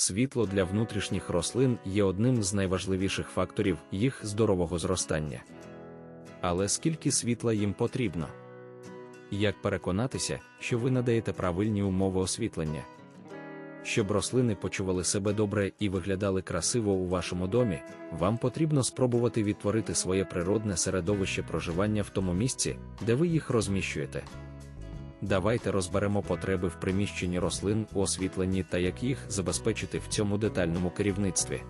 світло для внутрішніх рослин є одним з найважливіших факторів їх здорового зростання. Але скільки світла їм потрібно? Як переконатися, що ви надаєте правильні умови освітлення? Щоб рослини почували себе добре і виглядали красиво у вашому домі, вам потрібно спробувати відтворити своє природне середовище проживання в тому місці, де ви їх розміщуєте. Давайте розберемо потреби в приміщенні рослин у освітленні та як їх забезпечити в цьому детальному керівництві.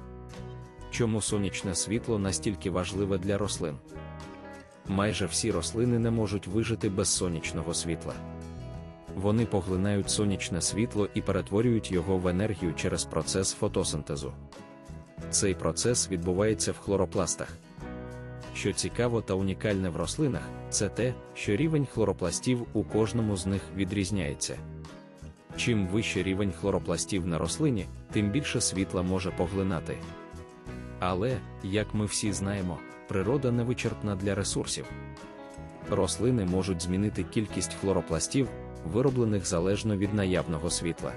Чому сонячне світло настільки важливе для рослин? Майже всі рослини не можуть вижити без сонячного світла. Вони поглинають сонячне світло і перетворюють його в енергію через процес фотосинтезу. Цей процес відбувається в хлоропластах. Що цікаво та унікальне в рослинах, це те, що рівень хлоропластів у кожному з них відрізняється. Чим вищий рівень хлоропластів на рослині, тим більше світла може поглинати. Але, як ми всі знаємо, природа невичерпна для ресурсів. Рослини можуть змінити кількість хлоропластів, вироблених залежно від наявного світла.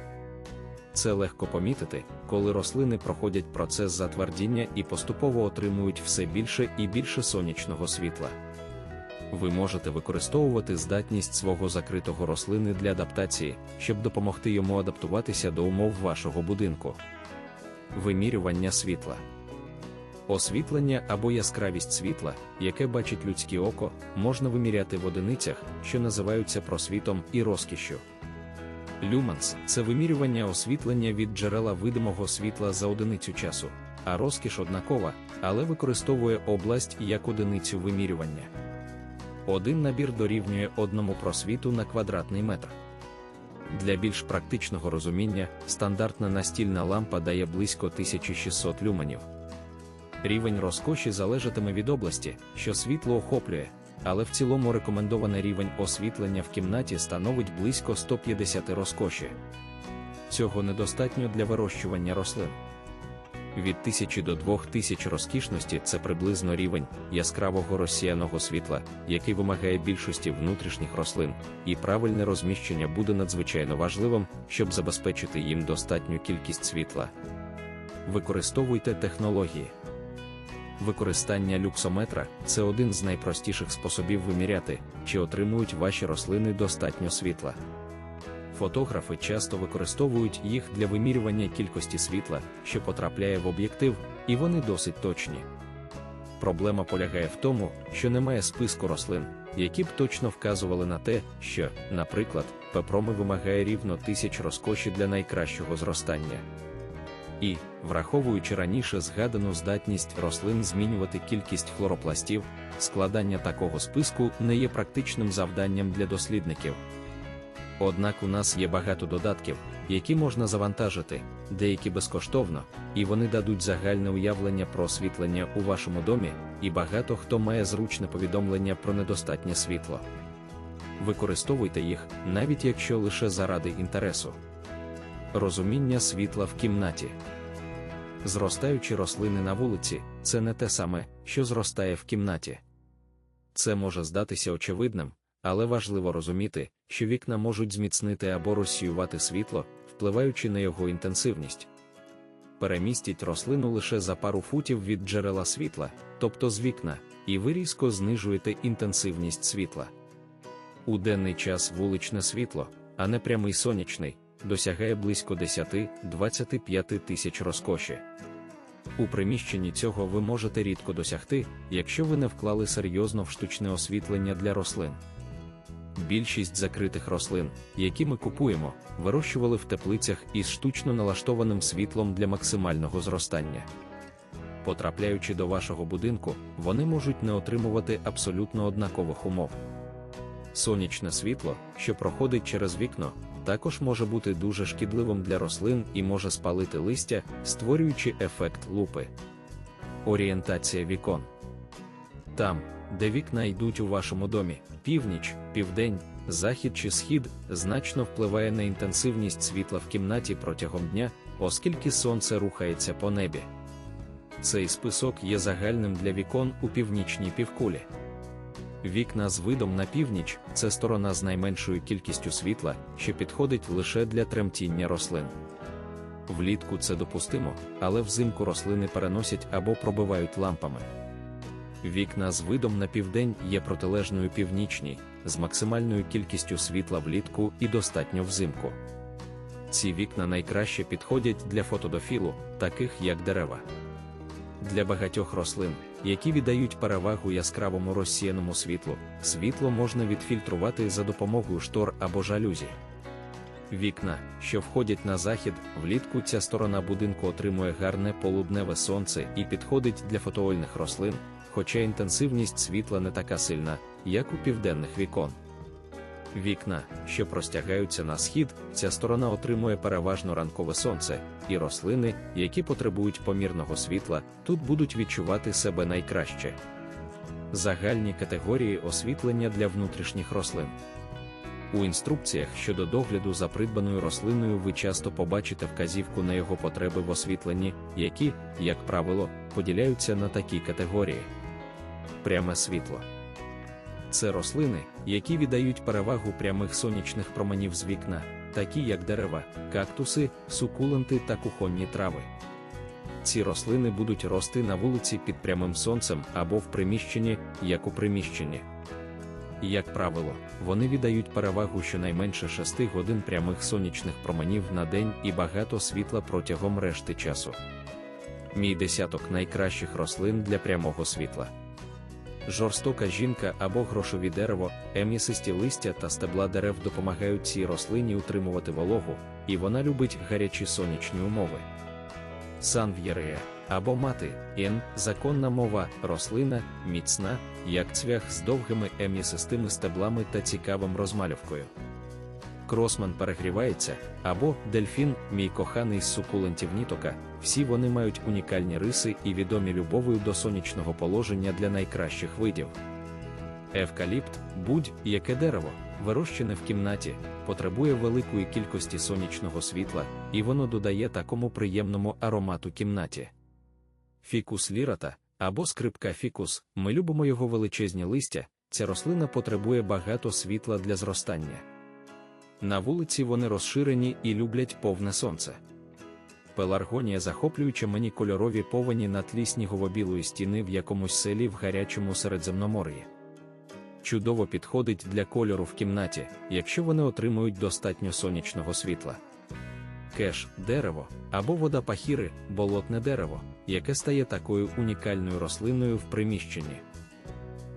Це легко помітити, коли рослини проходять процес затвердіння і поступово отримують все більше і більше сонячного світла. Ви можете використовувати здатність свого закритого рослини для адаптації, щоб допомогти йому адаптуватися до умов вашого будинку. Вимірювання світла. Освітлення або яскравість світла, яке бачить людське око, можна виміряти в одиницях, що називаються просвітом і розкішшю. Люманс це вимірювання освітлення від джерела видимого світла за одиницю часу, а розкіш однакова, але використовує область як одиницю вимірювання. Один набір дорівнює одному просвіту на квадратний метр. Для більш практичного розуміння, стандартна настільна лампа дає близько 1600 люменів. Рівень розкоші залежатиме від області, що світло охоплює, але в цілому рекомендований рівень освітлення в кімнаті становить близько 150 розкоші. Цього недостатньо для вирощування рослин. Від 1000 до 2000 розкішності це приблизно рівень яскравого розсіяного світла, який вимагає більшості внутрішніх рослин, і правильне розміщення буде надзвичайно важливим, щоб забезпечити їм достатню кількість світла. Використовуйте технології. Використання люксометра це один з найпростіших способів виміряти, чи отримують ваші рослини достатньо світла. Фотографи часто використовують їх для вимірювання кількості світла, що потрапляє в об'єктив, і вони досить точні. Проблема полягає в тому, що немає списку рослин, які б точно вказували на те, що, наприклад, пепроми вимагає рівно тисяч розкоші для найкращого зростання. І, враховуючи раніше згадану здатність рослин змінювати кількість хлоропластів, складання такого списку не є практичним завданням для дослідників. Однак у нас є багато додатків, які можна завантажити, деякі безкоштовно, і вони дадуть загальне уявлення про освітлення у вашому домі, і багато хто має зручне повідомлення про недостатнє світло. Використовуйте їх, навіть якщо лише заради інтересу. Розуміння світла в кімнаті. Зростаючі рослини на вулиці це не те саме, що зростає в кімнаті. Це може здатися очевидним, але важливо розуміти, що вікна можуть зміцнити або розсіювати світло, впливаючи на його інтенсивність. Перемістіть рослину лише за пару футів від джерела світла, тобто з вікна, і ви різко знижуєте інтенсивність світла. У денний час вуличне світло, а не прямий сонячний, досягає близько 10-25 тисяч розкоші. У приміщенні цього ви можете рідко досягти, якщо ви не вклали серйозно в штучне освітлення для рослин. Більшість закритих рослин, які ми купуємо, вирощували в теплицях із штучно налаштованим світлом для максимального зростання. Потрапляючи до вашого будинку, вони можуть не отримувати абсолютно однакових умов. Сонячне світло, що проходить через вікно, також може бути дуже шкідливим для рослин і може спалити листя, створюючи ефект лупи. Орієнтація вікон. Там, де вікна йдуть у вашому домі, північ, південь, захід чи схід, значно впливає на інтенсивність світла в кімнаті протягом дня, оскільки сонце рухається по небі. Цей список є загальним для вікон у північній півкулі. Вікна з видом на північ це сторона з найменшою кількістю світла, що підходить лише для тремтіння рослин. Влітку це допустимо, але взимку рослини переносять або пробивають лампами. Вікна з видом на південь є протилежною північній, з максимальною кількістю світла влітку і достатньо взимку. Ці вікна найкраще підходять для фотодофілу, таких як дерева. Для багатьох рослин, які віддають перевагу яскравому розсіяному світлу, світло можна відфільтрувати за допомогою штор або жалюзі. Вікна, що входять на захід, влітку ця сторона будинку отримує гарне полудневе сонце і підходить для фотоольних рослин, хоча інтенсивність світла не така сильна, як у південних вікон. Вікна, що простягаються на схід, ця сторона отримує переважно ранкове сонце, і рослини, які потребують помірного світла, тут будуть відчувати себе найкраще. Загальні категорії освітлення для внутрішніх рослин. У інструкціях щодо догляду за придбаною рослиною ви часто побачите вказівку на його потреби в освітленні, які, як правило, поділяються на такі категорії. Пряме світло. Це рослини, які віддають перевагу прямих сонячних променів з вікна, такі як дерева, кактуси, сукуленти та кухонні трави. Ці рослини будуть рости на вулиці під прямим сонцем або в приміщенні, як у приміщенні. Як правило, вони віддають перевагу щонайменше 6 годин прямих сонячних променів на день і багато світла протягом решти часу. Мій десяток найкращих рослин для прямого світла. Жорстока жінка або грошові дерево, ем'ясисті листя та стебла дерев допомагають цій рослині утримувати вологу, і вона любить гарячі сонячні умови. Санв'єрея або мати, ін, законна мова, рослина, міцна, як цвях з довгими ем'ясистими стеблами та цікавим розмальовкою. Кросман перегрівається, або дельфін, мій коханий з сукулентів нітока, всі вони мають унікальні риси і відомі любов'ю до сонячного положення для найкращих видів. Евкаліпт, будь-яке дерево, вирощене в кімнаті, потребує великої кількості сонячного світла, і воно додає такому приємному аромату кімнаті. Фікус лірата або скрипка фікус, ми любимо його величезні листя, ця рослина потребує багато світла для зростання. На вулиці вони розширені і люблять повне сонце. Пеларгонія захоплюючи мені кольорові повені на тлі снігово-білої стіни в якомусь селі в гарячому Середземномор'ї. Чудово підходить для кольору в кімнаті, якщо вони отримують достатньо сонячного світла. Кеш дерево або вода пахіри, болотне дерево, яке стає такою унікальною рослиною в приміщенні.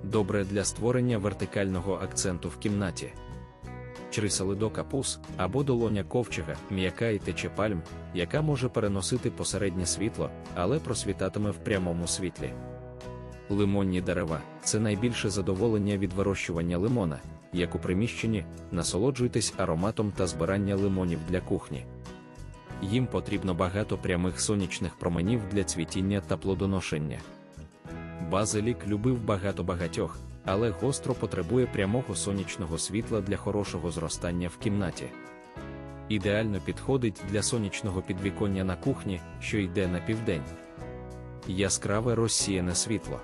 Добре для створення вертикального акценту в кімнаті чрисалидо капус або долоня ковчега, м'яка і тече пальм, яка може переносити посереднє світло, але просвітатиме в прямому світлі. Лимонні дерева це найбільше задоволення від вирощування лимона, як у приміщенні, насолоджуйтесь ароматом та збирання лимонів для кухні. Їм потрібно багато прямих сонячних променів для цвітіння та плодоношення. Базилік любив багато багатьох, але гостро потребує прямого сонячного світла для хорошого зростання в кімнаті. Ідеально підходить для сонячного підвіконня на кухні, що йде на південь. Яскраве розсіяне світло.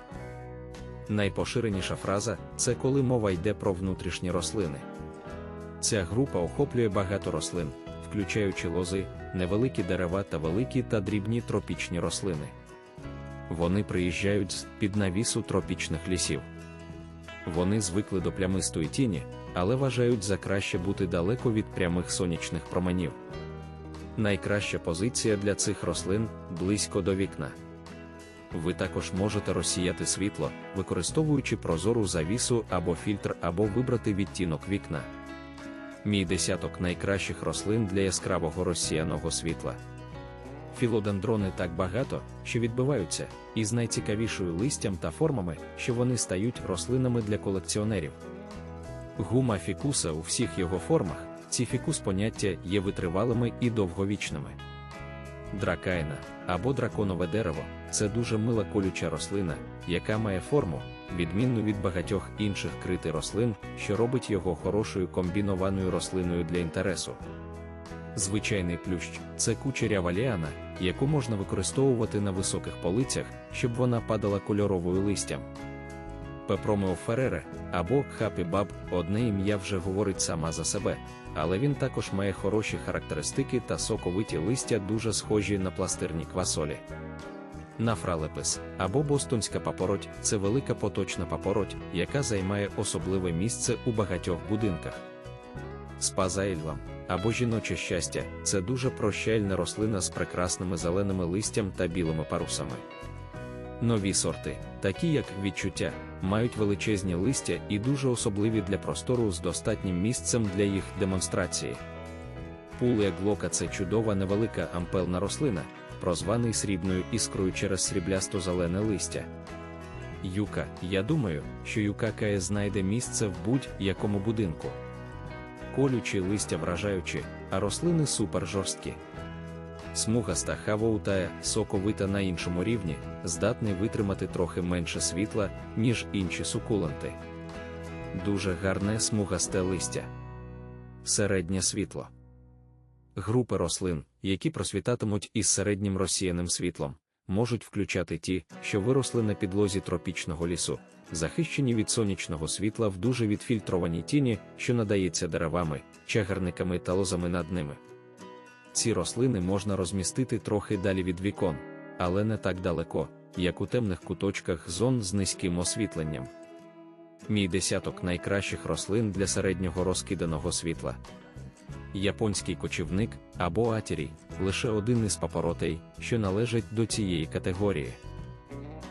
Найпоширеніша фраза це коли мова йде про внутрішні рослини. Ця група охоплює багато рослин, включаючи лози, невеликі дерева та великі та дрібні тропічні рослини. Вони приїжджають з під навісу тропічних лісів. Вони звикли до плямистої тіні, але вважають за краще бути далеко від прямих сонячних променів. Найкраща позиція для цих рослин близько до вікна. Ви також можете розсіяти світло, використовуючи прозору завісу або фільтр, або вибрати відтінок вікна. Мій десяток найкращих рослин для яскравого розсіяного світла. Філодендрони так багато, що відбиваються, і з найцікавішою листям та формами, що вони стають рослинами для колекціонерів. Гума фікуса у всіх його формах, ці фікус поняття є витривалими і довговічними. Дракайна або драконове дерево це дуже мила колюча рослина, яка має форму, відмінну від багатьох інших крити рослин, що робить його хорошою комбінованою рослиною для інтересу. Звичайний плющ це кучерява ліана, яку можна використовувати на високих полицях, щоб вона падала кольоровою листям. Пепромео Ферере або Хапі Баб, одне ім'я вже говорить сама за себе, але він також має хороші характеристики та соковиті листя дуже схожі на пластирні квасолі. Нафралепис або бостонська папороть це велика поточна папороть, яка займає особливе місце у багатьох будинках. Спазаїльвам або жіноче щастя це дуже прощальна рослина з прекрасними зеленими листям та білими парусами. Нові сорти, такі як відчуття, мають величезні листя і дуже особливі для простору з достатнім місцем для їх демонстрації. Пулея глока це чудова невелика ампелна рослина, прозваний срібною іскрою через сріблясто-зелене листя. Юка, я думаю, що юка кає знайде місце в будь-якому будинку. Колючі листя вражаючі, а рослини супер жорсткі. Смугаста хавоутая, соковита на іншому рівні, здатний витримати трохи менше світла, ніж інші сукуленти. Дуже гарне смугасте листя. Середнє світло. Групи рослин, які просвітатимуть із середнім розсіяним світлом, можуть включати ті, що виросли на підлозі тропічного лісу, захищені від сонячного світла в дуже відфільтрованій тіні, що надається деревами, чагарниками та лозами над ними. Ці рослини можна розмістити трохи далі від вікон, але не так далеко, як у темних куточках зон з низьким освітленням. Мій десяток найкращих рослин для середнього розкиданого світла. Японський кочівник або атірій лише один із папоротей, що належать до цієї категорії.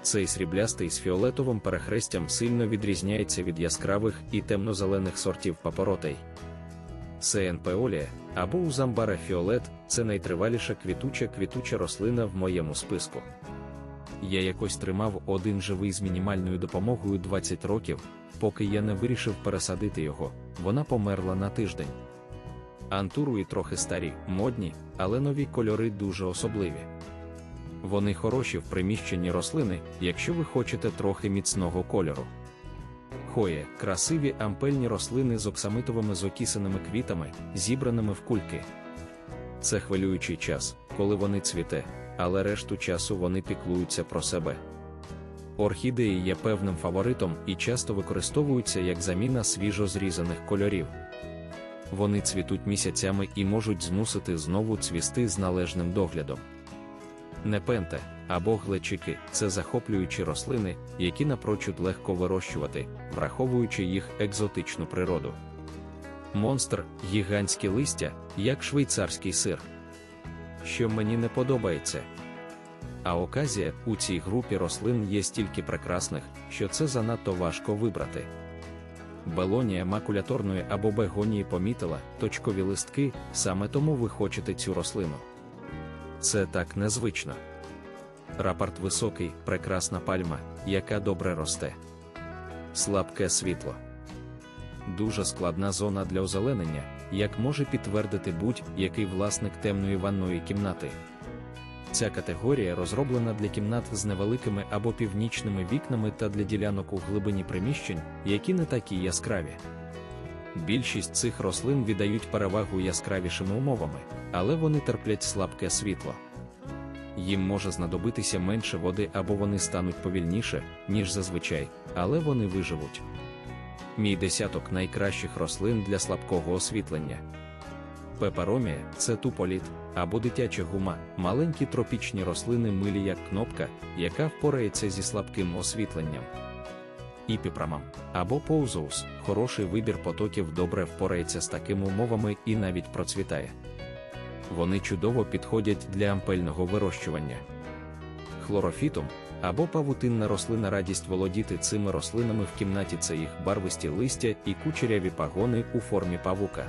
Цей сріблястий з фіолетовим перехрестям сильно відрізняється від яскравих і темно-зелених сортів папоротей. Сеенпеолія або узамбара фіолет це найтриваліша квітуча квітуча рослина в моєму списку. Я якось тримав один живий з мінімальною допомогою 20 років, поки я не вирішив пересадити його, вона померла на тиждень. Антуруї трохи старі, модні, але нові кольори дуже особливі. Вони хороші в приміщенні рослини, якщо ви хочете трохи міцного кольору. Хоє красиві ампельні рослини з оксамитовими зокісаними квітами, зібраними в кульки. Це хвилюючий час, коли вони цвіте, але решту часу вони піклуються про себе. Орхідеї є певним фаворитом і часто використовуються як заміна свіжо зрізаних кольорів. Вони цвітуть місяцями і можуть змусити знову цвісти з належним доглядом. Непенте або глечики це захоплюючі рослини, які напрочуд легко вирощувати, враховуючи їх екзотичну природу. Монстр гігантські листя, як швейцарський сир. Що мені не подобається. А оказія у цій групі рослин є стільки прекрасних, що це занадто важко вибрати. Белонія макуляторної або бегонії помітила точкові листки, саме тому ви хочете цю рослину. Це так незвично. Рапорт високий, прекрасна пальма, яка добре росте. Слабке світло. Дуже складна зона для озеленення, як може підтвердити будь-який власник темної ванної кімнати. Ця категорія розроблена для кімнат з невеликими або північними вікнами та для ділянок у глибині приміщень, які не такі яскраві. Більшість цих рослин віддають перевагу яскравішими умовами, але вони терплять слабке світло. Їм може знадобитися менше води або вони стануть повільніше, ніж зазвичай, але вони виживуть. Мій десяток найкращих рослин для слабкого освітлення. Пепаромія це туполіт або дитяча гума, маленькі тропічні рослини милі як кнопка, яка впорається зі слабким освітленням. Іпіпрамам або поузоус хороший вибір потоків добре впорається з такими умовами і навіть процвітає. Вони чудово підходять для ампельного вирощування. Хлорофітум або павутинна рослина радість володіти цими рослинами в кімнаті це їх барвисті листя і кучеряві пагони у формі павука.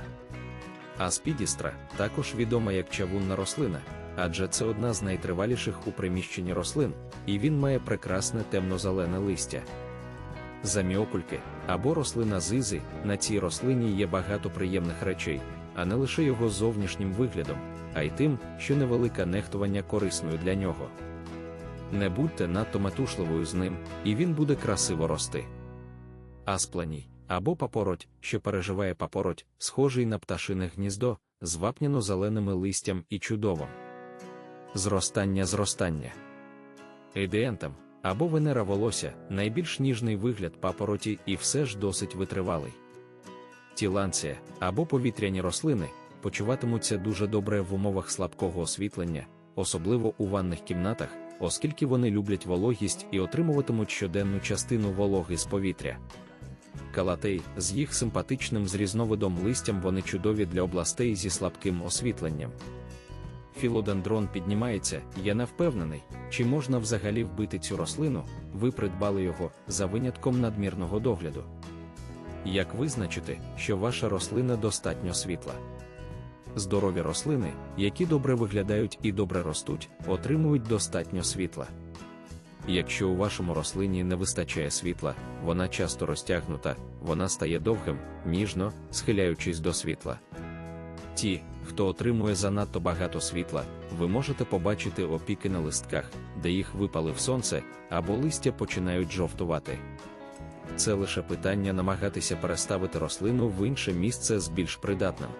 Аспідістра також відома як чавунна рослина, адже це одна з найтриваліших у приміщенні рослин, і він має прекрасне темно-зелене листя. Заміокульки або рослина зизи, на цій рослині є багато приємних речей, а не лише його зовнішнім виглядом, а й тим, що невелике нехтування корисною для нього. Не будьте надто метушливою з ним, і він буде красиво рости. Аспланій або папороть, що переживає папороть, схожий на пташине гніздо, з вапняно-зеленими листям і чудово. Зростання зростання. Едіентам або венера волосся, найбільш ніжний вигляд папороті і все ж досить витривалий. Тіланція або повітряні рослини почуватимуться дуже добре в умовах слабкого освітлення, особливо у ванних кімнатах, оскільки вони люблять вологість і отримуватимуть щоденну частину вологи з повітря. Калатей з їх симпатичним з різновидом листям вони чудові для областей зі слабким освітленням. Філодендрон піднімається, я не впевнений, чи можна взагалі вбити цю рослину, ви придбали його за винятком надмірного догляду. Як визначити, що ваша рослина достатньо світла? Здорові рослини, які добре виглядають і добре ростуть, отримують достатньо світла. Якщо у вашому рослині не вистачає світла, вона часто розтягнута, вона стає довгим, ніжно, схиляючись до світла. Ті, хто отримує занадто багато світла, ви можете побачити опіки на листках, де їх випалив сонце, або листя починають жовтувати. Це лише питання намагатися переставити рослину в інше місце з більш придатним.